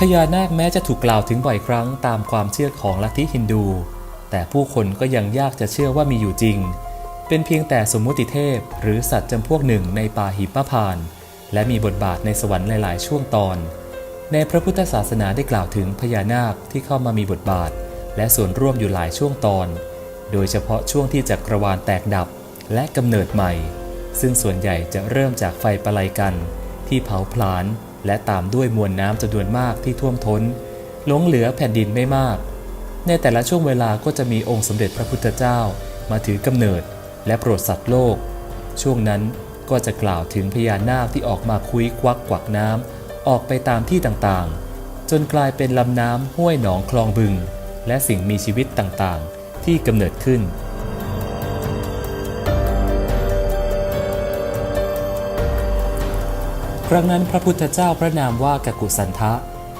พญานาคแม้จะถูกกล่าวถึงบ่อยครั้งตามความเชื่อของลัทธิฮินดู แต่ผู้คนก็ยังยากจะเชื่อว่ามีอยู่จริง เป็นเพียงแต่สมมุติเทพ หรือสัตว์จำพวกหนึ่งในป่าหิมพาน และมีบทบาทในสวรรค์หลาย ๆ ช่วงตอน ในพระพุทธศาสนาได้กล่าวถึงพญานาคที่เข้ามามีบทบาท และส่วนร่วมอยู่หลายช่วงตอน โดยเฉพาะช่วงที่จักรวาลแตกดับและกำเนิดใหม่ ซึ่งส่วนใหญ่จะเริ่มจากไฟประไลกัน ที่เผาผลาญ และตามด้วยมวลน้ำจำนวนมากที่ท่วมท้นหลงเหลือแผ่นดินไม่มาก ในแต่ละช่วงเวลาก็จะมีองค์สมเด็จพระพุทธเจ้า มาถือกำเนิดและโปรดสัตว์โลก ช่วงนั้นก็จะกล่าวถึงพญานาคที่ออกมาคุยควักกวักน้ำออกไปตามที่ต่างๆ จนกลายเป็นลำน้ำห้วยหนองคลองบึง และสิ่งมีชีวิตต่างๆ ที่กำเนิดขึ้น ครั้งนั้นพระพุทธเจ้าพระนามว่ากกุสันทะ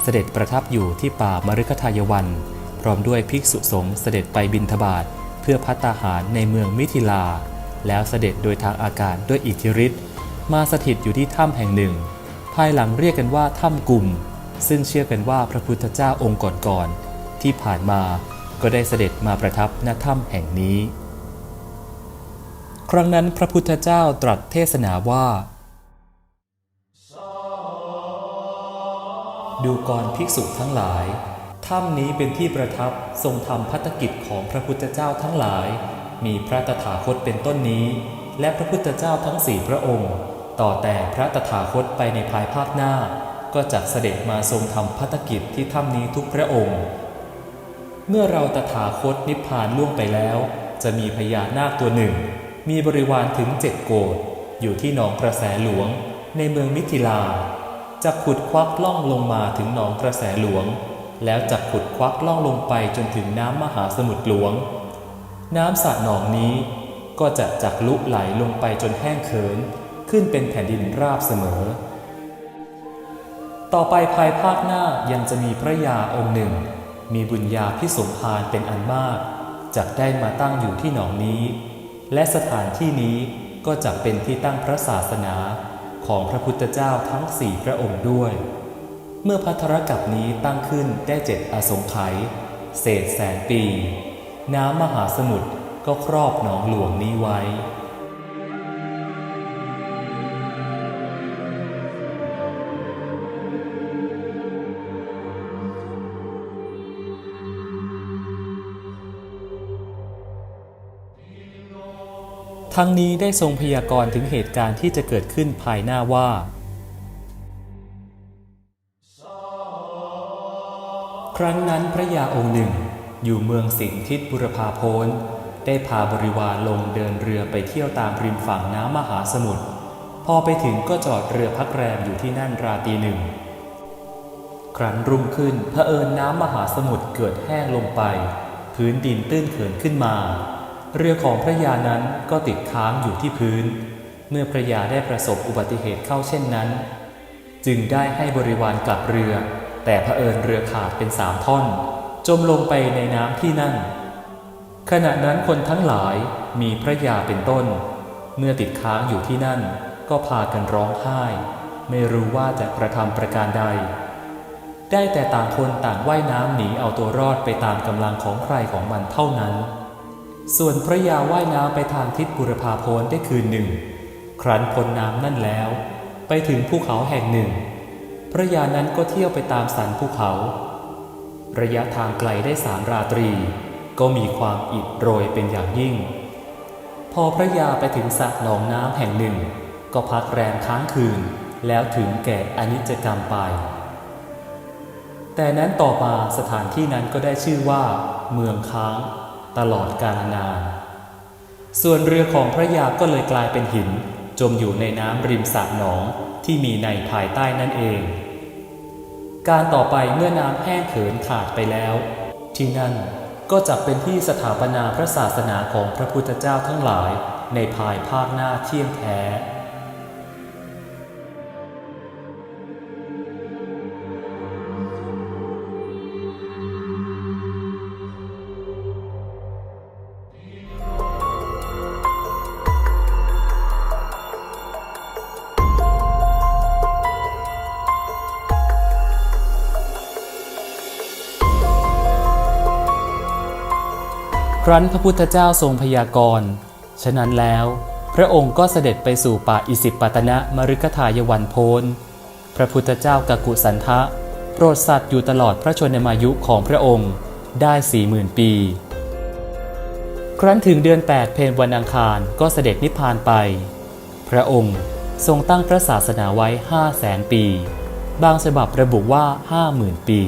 เสด็จประทับอยู่ที่ป่ามฤคทายวัน พร้อมด้วยภิกษุสงฆ์เสด็จไปบินทบาทเพื่อพัตตาหารในเมืองมิถิลา แล้วเสด็จโดยทางอากาศด้วยอิทธิฤทธิ์มาสถิตอยู่ที่ถ้ำแห่งหนึ่ง ภายหลังเรียกกันว่าถ้ำกลุ่ม ซึ่งเชื่อกันว่าพระพุทธเจ้าองค์ก่อนๆที่ผ่านมาก็ได้เสด็จมาประทับณถ้ำแห่งนี้ ครั้งนั้นพระพุทธเจ้าตรัสเทศนาว่า ดูกรภิกษุทั้งหลาย ถ้ำนี้เป็นที่ประทับทรงทำพัฒกิจของพระพุทธเจ้าทั้งหลาย มีพระตถาคตเป็นต้นนี้ และพระพุทธเจ้าทั้งสี่พระองค์ ต่อแต่พระตถาคตไปในภายภาคหน้า ก็จักเสด็จมาทรงทำพัฒกิจที่ถ้ำนี้ทุกพระองค์ เมื่อเราตถาคตนิพพานล่วงไปแล้ว จะมีพญานาคตัวหนึ่ง มีบริวารถึงเจ็ดโกดอยู่ที่หนองกระแสหลวง ในเมืองมิถิลา จะขุดควักล่องลงมาถึงหนองกระแสหลวง แล้วจะขุดควักล่องลงไปจนถึงน้ำมหาสมุทรหลวง น้ำสระหนองนี้ก็จะจักลุไหลลงไปจนแห้งเขิน ขึ้นเป็นแผ่นดินราบเสมอ ต่อไปภายภาคหน้ายังจะมีพระยาองค์หนึ่ง มีบุญญาพิสมภารเป็นอันมากจักได้มาตั้งอยู่ที่หนองนี้ และสถานที่นี้ก็จะเป็นที่ตั้งพระศาสนา ของพระพุทธเจ้าทั้งสี่พระองค์ด้วย เมื่อพัทรกับนี้ตั้งขึ้นได้เจ็ดอสงไขยเศษแสนปี น้ำมหาสมุทรก็ครอบหนองหลวงนี้ไว้ ทั้งนี้ได้ทรงพยากรณ์ถึงเหตุการณ์ที่จะเกิดขึ้นภายหน้าว่า ครั้งนั้นพระยาองค์หนึ่ง อยู่เมืองสิงห์ทิศบุรพาโพนได้พาบริวารลงเดินเรือไปเที่ยวตามริมฝั่งน้ำมหาสมุทรพอไปถึงก็จอดเรือพักแรมอยู่ที่นั่นราตรีหนึ่ง ครั้นรุ่งขึ้นเผอิญน้ำมหาสมุทรเกิดแห้งลงไป พื้นดินตื้นเขินขึ้นมา เรือของพระยานั้นก็ติดค้างอยู่ที่พื้น เมื่อพระยาได้ประสบอุบัติเหตุเข้าเช่นนั้น จึงได้ให้บริวารกลับเรือ แต่เผอิญเรือขาดเป็นสามท่อน จมลงไปในน้ำที่นั่น ขณะนั้นคนทั้งหลายมีพระยาเป็นต้น เมื่อติดค้างอยู่ที่นั่น ก็พากันร้องไห้ ไม่รู้ว่าจะกระทำประการใด ได้แต่ต่างคนต่างว่ายน้ำหนีเอาตัวรอดไปตามกำลังของใครของมันเท่านั้น ส่วนพระยาว่ายน้ำไปทางทิศบุรพาโพนได้คืนหนึ่ง ครั้นพ้นน้ำนั่นแล้ว ไปถึงภูเขาแห่งหนึ่ง พระยานั้นก็เที่ยวไปตามสันภูเขา ระยะทางไกลได้สามราตรี ก็มีความอิดโรยเป็นอย่างยิ่ง พอพระยาไปถึงสระหนองน้ำแห่งหนึ่ง ก็พักแรมค้างคืน แล้วถึงแก่อนิจจกรรมไป แต่นั้นต่อมาสถานที่นั้นก็ได้ชื่อว่า เมืองค้าง ตลอดกาลนาน ส่วนเรือของพระยาก็เลยกลายเป็นหิน จมอยู่ในน้ำริมสระหนองที่มีในภายใต้นั่นเอง การต่อไปเมื่อน้ำแห้งเขินขาดไปแล้ว ที่นั่นก็จะเป็นที่สถาปนาพระศาสนาของพระพุทธเจ้าทั้งหลายในภายภาคหน้าเที่ยงแท้ ครั้นพระพุทธเจ้าทรงพยากรณ์ ฉะนั้นแล้ว พระองค์ก็เสด็จไปสู่ป่าอิสิปตนะมฤคทายวันโพนพระพุทธเจ้ากกุสันทะโปรดสัตว์อยู่ตลอดพระชนมายุของพระองค์ได้สี่หมื่นปี ครั้นถึงเดือน 8 เพนวันอังคารก็เสด็จนิพพานไป พระองค์ทรงตั้งพระศาสนาไว้ห้าแสนปี บางฉบับระบุว่าห้าหมื่นปี